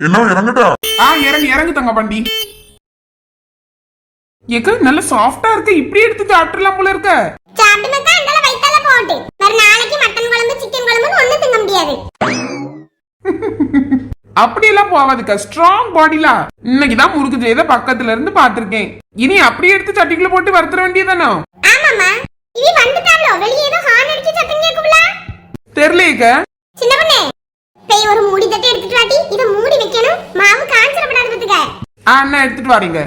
என்ன இறங்கட்டா? ஆ இறங்கு இறங்கு தங்க பாண்டி. ஏக்க நல்ல சாஃப்டா இருக்கு. இப்படி எடுத்து சாப்பிட்டுலாம் போல இருக்க. சாப்பிட்டுனாக்கா அந்தால வயித்தால போட்டு வேற நாளைக்கு மட்டன் குழம்பு சிக்கன் குழம்புன்னு ஒண்ணும் திங்க முடியாது. அப்படியெல்லாம் போவாதுக்கா ஸ்ட்ராங் பாடிலா இன்னைக்கு தான் முறுக்கு செய்த பக்கத்துல இருந்து பாத்திருக்கேன் இனி அப்படியே எடுத்து சட்டிக்குள்ள போட்டு வறுத்துற வேண்டியதானோ ஆமாமா இது வந்துட்டாலோ வெளியே ஏதோ ஹார்ன் அடிச்சு சத்தம் கேக்கும்ல தெரியலையேக்க சின்ன பொண்ணே போய் ஒரு மூடி தட்டி எடுத்துட்டு வாட்டி இத மூடி வைக்கணும் மாவு காஞ்சிரப்படாது பத்துக்க ஆ அண்ணா எடுத்துட்டு வரீங்க.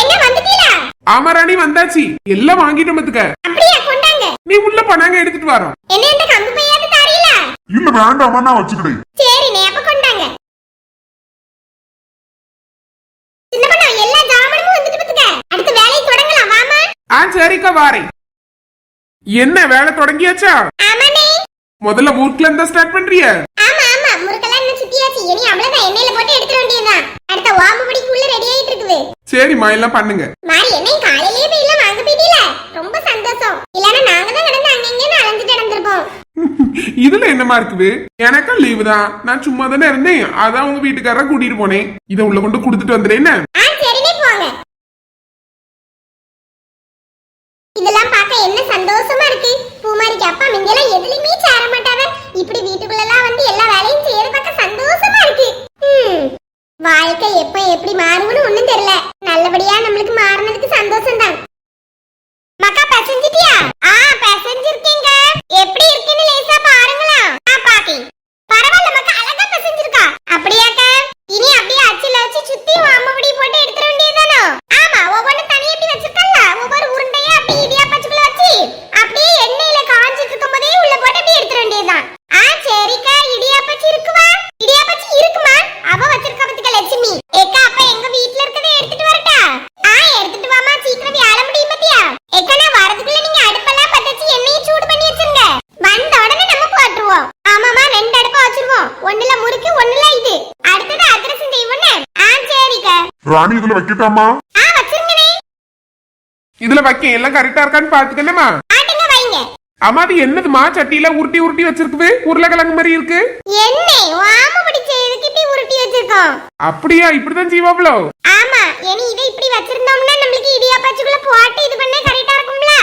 எங்க வந்துட்டீங்களா? ஆமா ராணி வந்தாச்சு. எல்லாம் வாங்கிட்டு மத்துக்க அப்படியே கொண்டாங்க. நீ உள்ள போனாங்க எடுத்துட்டு வரோம். என்ன இந்த கம்பு பையாவது தரீல இல்ல வேண்டாமா நான் வச்சுக்கிட்டேன் சரி நே அப்ப கொண்டாங்க. சின்ன பொண்ணா எல்லா ஜாமானும் வந்துட்டு பத்துக்க அடுத்த வேலையை தொடங்கலாம். வாமா ஆ சரிக்கா வாரேன். என்ன வேலை தொடங்கியாச்சா? ஆமாண்ணே. முதல்ல ஊர்க்குல இருந்தா ஸ்டார்ட் பண்றிய. ஆமா ஆமா. முறுக்கெல்லாம் இன்னும் சுத்தியாச்சு. இனி அவ்வளவுதான் எண்ணெயில போட்டு எடுத்துட வேண்டியதுதான் அடுத்த ஓம்பு பிடிக்குள்ள ரெடி ஆயிட்டு இருக்குது. சரிம்மா எல்லாம் பண்ணுங்க. மாறி என்ன காலையிலேயே போய் எல்லாம் வாங்க போயிட்டீல? ரொம்ப சந்தோஷம். இல்லனா நாங்க தான் கிடந்து அங்கங்க அலைஞ்சிட்டு நடந்திருப்போம். இதுல என்னமா இருக்குது? எனக்கும் லீவு தான். நான் சும்மா தானே இருந்தேன். அதான் உங்க வீட்டுக்காரரை கூட்டிட்டு போனேன். இதை உள்ள கொண்டு கொடுத்துட்டு வந்துடுறேன் என்ன ஆ சரினே போங்க இதெல்லாம் பார்க்க என்ன சந்தோஷமா இருக்கு பூமாரிக்கு எதுலயுமே சேர மாட்டாவ இப்படி வீட்டுக்குள்ளலாம் வந்து எல்லா வேலையும் செய்யறது பார்க்க சந்தோஷமா இருக்கு. வாழ்க்கை எப்ப எப்படி மாறும்னு ஒண்ணும் தெரியல. நல்லபடியா நம்மளுக்கு மாறினதுக்கு சந்தோஷம் தான் மக்கா பசஞ்சிட்டியா ஆ பசஞ்சிருக்கீங்க எப்படி இருக்குன்னு லேசா பாருங்களா ஆ பாக்கேன் பரவாயில்ல மக்கா அழகா பசஞ்சிருக்கா அப்படியாக்கா இனி அப்படியே அச்சில வச்சு சுத்தி மாமபடி போட்டு எடுத்துட வேண்டியதானோ ஆமா ஒவ்வொன்னு தனியா இப்படி வச்சிருக்கல ஒவ்வொரு உருண்டையா அப்படியே இடியாப்பச்சுக்குள்ள வச்சு அப்படியே எண்ணெயில காஞ்சிட்டு இருக்கும் போதே உள்ள போட்டு அப்படியே எடுத்துட வேண்டியதுதான் ஆ சரிக்கா இடியாப்பச்சி இருக்குமா இடியாப்பச்சி இருக்குமா அவ வச்சிருக்க பத்துக்க லட்சுமி ஏக்கா அப்ப எங்க வீட்ல இருக்கதை எடுத்துட்டு வரட்டா ஆ எடுத்துட்டு வாமா சீக்கிரம் வேல முடியும் பத்தியா ஏக்கா நான் வரதுக்குள்ள நீங்க அடுப்பெல்லாம் பத்த வச்சு எண்ணெயை சூடு பண்ணி வச்சிருங்க வந்த உடனே நம்ம போட்டுருவோம் ஆமாமா ரெண்டு அடுப்பா வச்சிருவோம் ஒண்ணுல முறுக்கு ஒண்ணுல இது அடுத்தது அதிரசம் செய்வோன்னு ஆ சரிக்கா ராணி இதுல வைக்கட்டாமா இதுல வைக்க எல்லாம் கரெக்டா இருக்கான்னு பாத்துக்கணுமா? ஆட்டுங்க வைங்க. அம்மா அது என்னதுமா சட்டியில உருட்டி உருட்டி வச்சிருக்குது. உருளைக்கிழங்கு மாதிரி இருக்கு. அப்படியா? இப்படிதான் செய்வாங்களோ ஆமா இனி இதை இப்படி வச்சிருந்தோம்னா நம்மளுக்கு இடியாப்பச்சுக்குள்ள போட்டு இது பண்ண கரெக்டா இருக்கும்ல?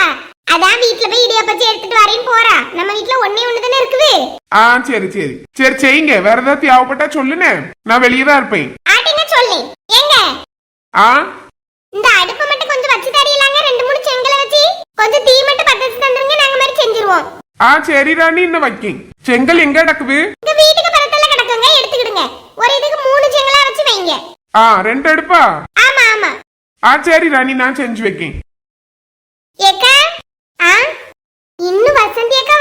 அதான் வீட்ல போய் இடியாப்பச்சி எடுத்துட்டு வரேன்னு போறா. நம்ம வீட்ல ஒண்ணே ஒண்ணு தானே இருக்குது? ஆ சரி சரி. சரி செய்யுங்க. வேற ஏதாவது தேவைப்பட்டா சொல்லுனே நான் வெளியே தான் இருப்பேன். ஆட்டுங்க சொல்லு. ஆ? இந்த அடுப்பை மட்டும் கொஞ்சம் வச்சு தரீங்களாங்க ரெண்டு மூணு செங்கலை வச்சு கொஞ்சம் தீ மட்டும் பத்த வச்சு தந்துருங்க. நாங்க மாதிரி செஞ்சிருவோம். ஆ சரி ராணி இன்னும் வைக்கேன் செங்கல் எங்க கிடக்குது? இந்த வீட்டுக்கு பக்கத்துல கிடக்குங்க. எடுத்துக்கிடுங்க. ஒரு இதுக்கு மூணு செங்கலா வச்சு வைங்க. ஆ ரெண்டு எடுப்பா ஆமா ஆமா. ஆ சரி ராணி நான் செஞ்சு வைக்கேன். ஏக்கா? ஆ? இன்னும் வசந்தி அக்கா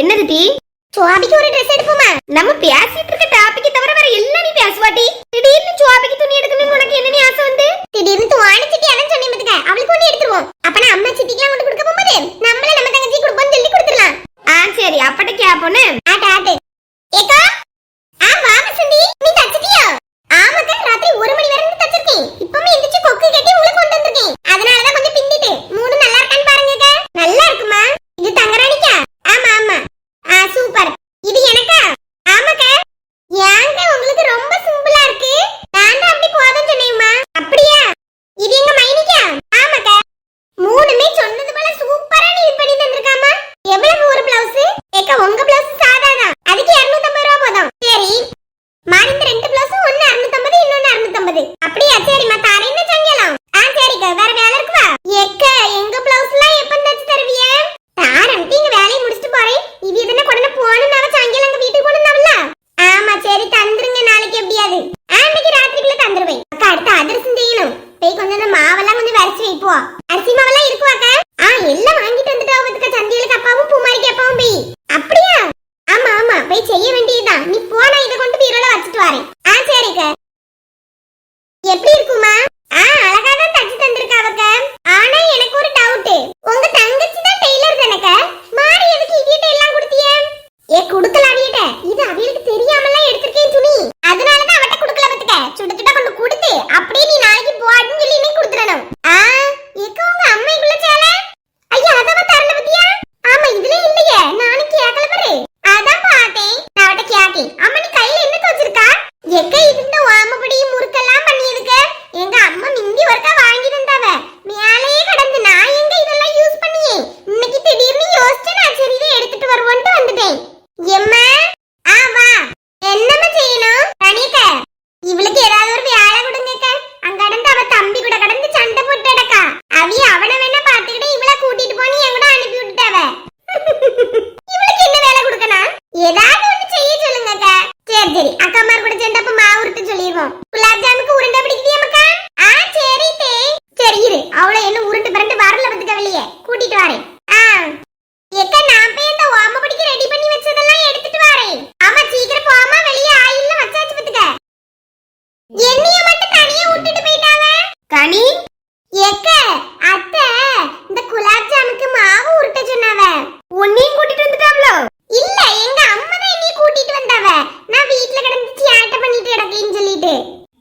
என்னடி சுவாபிக்கு ஒரு ட்ரெஸ் எடுப்போமா? நம்ம பேசிட்டு இருக்க டாபிக் தவிர வேற எல்லாம் நீ பேசுவாட்டி திடீர்னு சுவாபிக்கு துணி எடுக்கணும்னு உனக்கு என்ன ஆசை வந்து? திடீர்னு துவாணி சிட்டி அதான் சொன்னேன் பாத்துக்க. அவளுக்கு ஒண்ணு எடுத்துருவோம். அப்ப அம்மா சிட்டிக்கெல்லாம் கொண்டு கொடுக்க போகும்போது நம்மள நம்ம தங்கச்சி கொடுப்போம்னு சொல்லி கொடுத்துடலாம். ஆ சரி. அப்பட்ட கேப்போன்னு. ஆட்டு ஆட்டு. ஏக்கா? ஆ வா வசந்தி. நீ தச்சிட்டியா? ஆமாக்கா ராத்திரி ஒரு மணி வரைக்கும் தச்சிருக்கேன். இப்பவுமே எந்திரிச்சு கொக்கு கட்டி உங்களுக்கு கொண்டு வந்திருக்கேன். அதனால தான் கொஞ்சம் பின்னிட்டு மூணு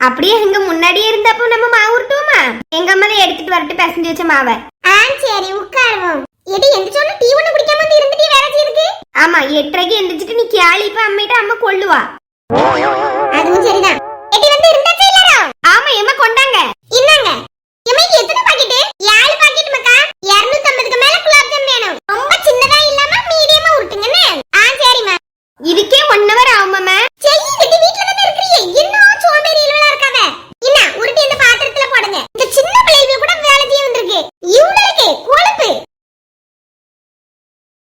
அப்படியே எங்க முன்னாடியே இருந்தப்போ நம்ம மாவு உருட்டுவோமா? எங்க அம்மா எடுத்துட்டு வரட்டு பிசைஞ்சு வச்ச மாவை. ஆ சரி உட்காருவோம். எடி எந்த சொன்ன டீ ஒண்ணு குடிக்காம வந்து இருந்துட்டே வேலை செய்யுதுக்கு? ஆமா எட்டரைக்கு எந்திரிச்சிட்டு நீ கேளி இப்ப அம்மிட்ட அம்மா கொள்ளுவா. அதுவும் சரிதான். எடி வந்து இருந்தாச்சா எல்லாரும் ஆமா எம்மா கொண்டாங்க. இன்னாங்க எம்மா எத்தனை பாக்கெட் ஏழு பாக்கெட் மக்கா 250க்கு மேல குலாப் ஜாம் வேணும் ரொம்ப சின்னதா இல்லாம மீடியமா உருட்டுங்கன்னு ஆ சரிம்மா இதுக்கே ஒன் ஹவர் ஆகுமாம செய்யுங்கடி வீட்ல தானே இருக்கறியே இன்னும் சோம்பேறியில இருக்காத என்ன உருட்டி இந்த பாத்திரத்துல போடுங்க இந்த சின்ன பிள்ளைங்க கூட வேலை செய்ய வந்திருக்கு இவங்களுக்கு கொழுப்பு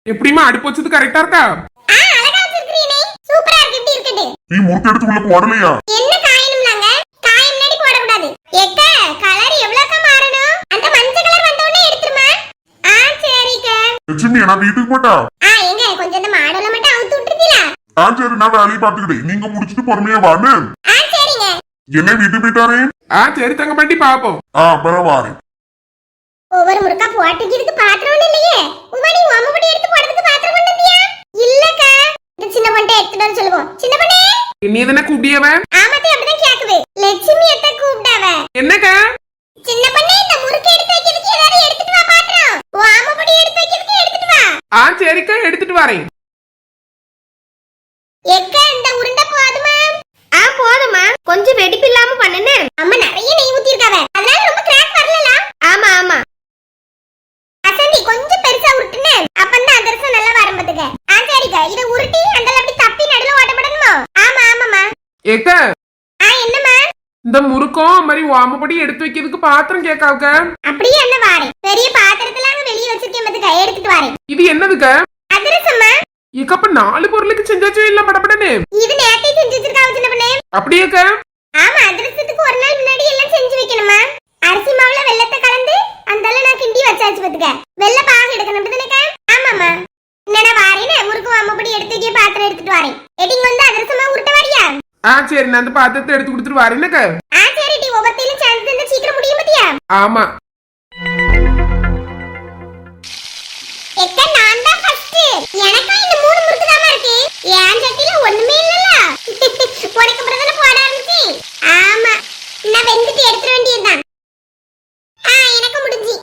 எப்படிமா அடுப்பு வச்சது கரெக்டா இருக்கா? ஆ அழகா வச்சிருக்கீனே சூப்பரா இருக்கு. இப்படி இருக்குது நீ முறுக்கு எடுத்து உள்ள போடலையா? என்ன காயணும்லாங்க? காய முன்னாடி போடக்கூடாது. எக்க கலர் எவ்வளவுக்கா மாறணும்? அந்த மஞ்சள் கலர் வந்த உடனே எடுத்துருமா? ஆ சரிக்க. லட்சுமி நான் வீட்டுக்கு போட்டா? ஆ எங்க கொஞ்சம் இந்த மாடல மட்டும் அவுத்து விட்டுருக்கீங்களா? ஆ சரி நான் வேலையை பார்த்துக்கிட்டே நீங்க முடிச்சிட்டு பொறுமையா வான்னு. ஆ சரிங்க. என்ன வீட்டுக்கு போயிட்டாரே? ஆ சரி தங்க பாட்டி பாப்போம். ஆ வாரேன். ஒவ்வொரு முறுக்கா போட்டுக்கிறதுக்கு பாத்திரம் ஒண்ணு இல்லையே? உமா நீ உம்மப்படி எடுத்து போடுறதுக்கு பாத்திரம் கொண்டு வந்தியா? இல்லக்கா. இந்த சின்ன பொண்ணை எடுத்துட்டு வர சொல்லுவோம். சின்ன பொண்ணே. நீ தானே கூப்பிடியவ? ஆமாத்தே அப்படிதான் கேக்குது. லட்சுமி எத்த கூப்பிட்டாவ. என்னக்கா? சின்ன பொண்ணே இந்த முறுக்கு எடுத்து வைக்கிறதுக்கு ஏதாவது எடுத்துட்டு வா பாத்திரம். ஆமப்படி எடுத்து வைக்கிறதுக்கு எடுத்துட்டு வா. ஆ சரிக்கா எடுத்துட்டு வரேன். எக்க இந்த உருண்டை போதுமா? ஆ போதுமா கொஞ்சம் வெடிப்பு இல்லாம பண்ணுன்னு. அம்மா நிறைய நெய் ஊத்திருக்காவ அதனால ஏக்க? இந்த முறுக்கம் மாதிரி வாமப்படி எடுத்து வைக்கிறதுக்கு பாத்திரம் கேக்காவுக்க அப்படியே என்ன வாரேன் பெரிய பாத்திரத்துல அங்க வெளிய வச்சிருக்கேன் பத்துக்க எடுத்துட்டு வாரேன் இது என்னதுக்க? அதிரசம்மா? இக்க அப்ப நாலு பொருளுக்கு செஞ்சாச்சும் இல்ல படபடனே இது நேத்தே செஞ்சு வச்சிருக்கா சின்ன பண்ணே. அப்படியேக்க ஆமா அதிரசத்துக்கு ஒரு நாள் முன்னாடி எல்லாம் செஞ்சு வைக்கணுமா அரிசி மாவுல வெள்ளத்தை கலந்து அந்தால நான் கிண்டி வச்சாச்சு பத்துக்க. வெள்ள பாகு எடுக்கணும் பத்துனக்க ஆமாமா என்னடா வாரேன்னு முறுக்கு வாமப்படி எடுத்து வைக்க பாத்திரம் எடுத்துட்டு வாரேன் எடிங்க வந்து அதிரசமா உருட்ட ஆ சரி நான் அந்த பாத்திரத்தை எடுத்து கொடுத்துட்டு வரேன். எனக்கு ஆ சரி டி ஒவ்வொருத்தையும் சான்ஸ் இருந்தா சீக்கிரம் முடியும் பத்தியா? ஆமா. எக்க நான் தான் ஃபர்ஸ்ட் எனக்கும் இந்த மூணு முறுக்கு தான் இருக்கு? ஏன் சட்டில ஒண்ணுமே இல்லல உனக்கு பிரதல போட ஆரம்பிச்சி? ஆமா. நான் வெந்துட்டு எடுத்துற வேண்டியதுதான். ஆ எனக்கு முடிஞ்சி.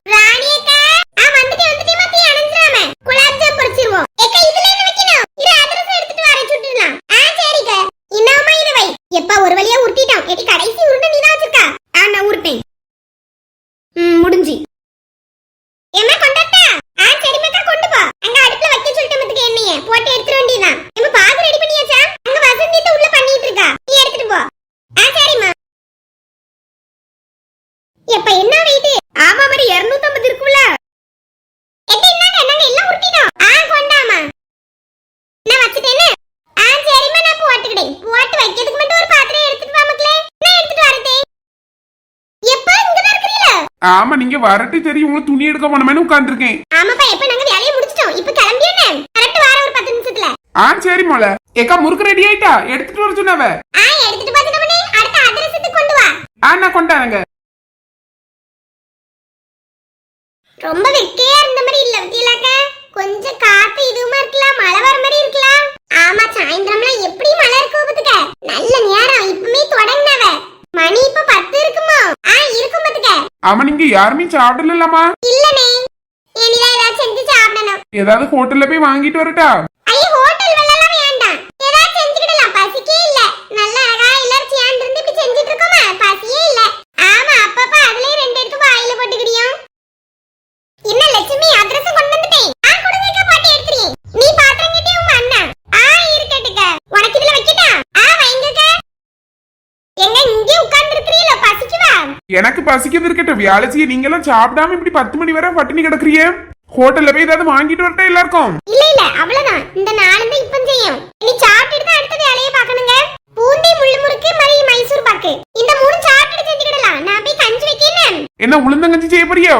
ஆமா நீங்க வரட்டு தெரியும் உங்களை துணி எடுக்க போனமேனு உட்கார்ந்துருக்கேன். ஆமாப்பா எப்ப நாங்க வேலையை முடிச்சிட்டோம். இப்ப கிளம்பியானே கரெக்ட் வார ஒரு 10 நிமிஷத்துல. ஆ சரி மொள. ஏக்கா முறுக்கு ரெடி ஆயிட்டா? எடுத்துட்டு வர சொன்னவ. ஆ எடுத்துட்டு பாத்துக்கமனே அடுத்த அட்ரஸ்க்கு கொண்டு வா. ஆ நான் கொண்டாங்க ரொம்ப வெக்கையா இருந்த ஆமா நீங்க யாருமே சாப்பிடல இல்லாமா ஏதாவது ஏதாவது ஹோட்டல்ல போய் வாங்கிட்டு வரட்டா? ஐயோ எனக்கு பசிக்கிறது இருக்கட்டும். வியாழச்சி நீங்களாம் சாப்பிடாம இப்படி பத்து மணி வரை பட்டினி கிடக்குறியே ஹோட்டல்ல போய் ஏதாவது வாங்கிட்டு வரட்டே எல்லாருக்கும்? இல்ல இல்ல. அவ்வளவுதான். இந்த நாலு தான் இப்ப செய்யும். நீ சாப்பிட்டுட்டு தான் அடுத்த வேலையை பார்க்கணுங்க. பூந்தி முள்ளுமுறுக்கு மரி மைசூர் பாக்கு. இந்த மூணு சாப்பிட்டுட்டு செஞ்சுக்கிடலாம். நான் போய் கஞ்சி வைக்கிறேன். என்ன உளுந்தங்கஞ்சி செய்ய போறியோ?